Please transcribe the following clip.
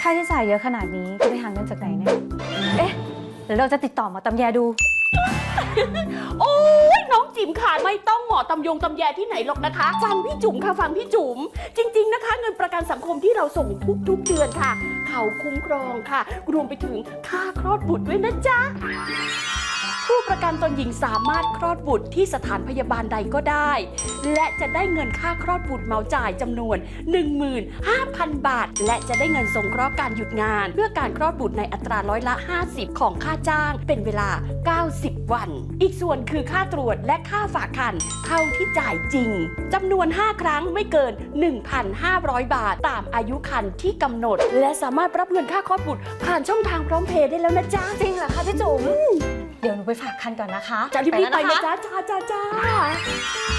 ค่าใช้จ่ายเยอะขนาดนี้จะไปหาเงินจากไหนเนี่ย เอ๊ะหรือเราจะติดต่อหมอตำแยดู โอ้ยน้องจิ๋มค่ะไม่ต้องหมอตำยงตำแยที่ไหนหรอกนะคะ ฟังพี่จุ๋มค่ะฟังพี่จุ๋มจริง ๆนะคะ เงินประกันสังคมที่เราส่งทุกๆเดือนค่ะ เขาคุ้มครองค่ะ รวมไปถึงค่าคลอดบุตรด้วยนะจ๊ะ ตนหญิงสามารถคลอดบุตรที่สถานพยาบาลใดก็ได้ และจะได้เงินค่าคลอดบุตรเมาจ่ายจำนวน 15,000 บาท และจะได้เงินสงเคราะห์การหยุดงาน เพื่อการคลอดบุตรในอัตราร้อยละ 50 ของค่าจ้าง เป็นเวลา 90 วัน อีกส่วนคือค่าตรวจและค่าฝากคันเท่าที่จ่ายจริงจำนวน 5 ครั้งไม่เกิน 1,500 บาท ตามอายุคันที่กำหนด และสามารถรับเงินค่าคลอดบุตรผ่านช่องทางพร้อมเพย์ได้แล้วนะจ๊ะ จริงเหรอคะพี่จุ๋ม ไปฝากคันก่อนนะคะจะรีบๆไปแล้วนะคะจ๊ะจ้าจ้าจ้า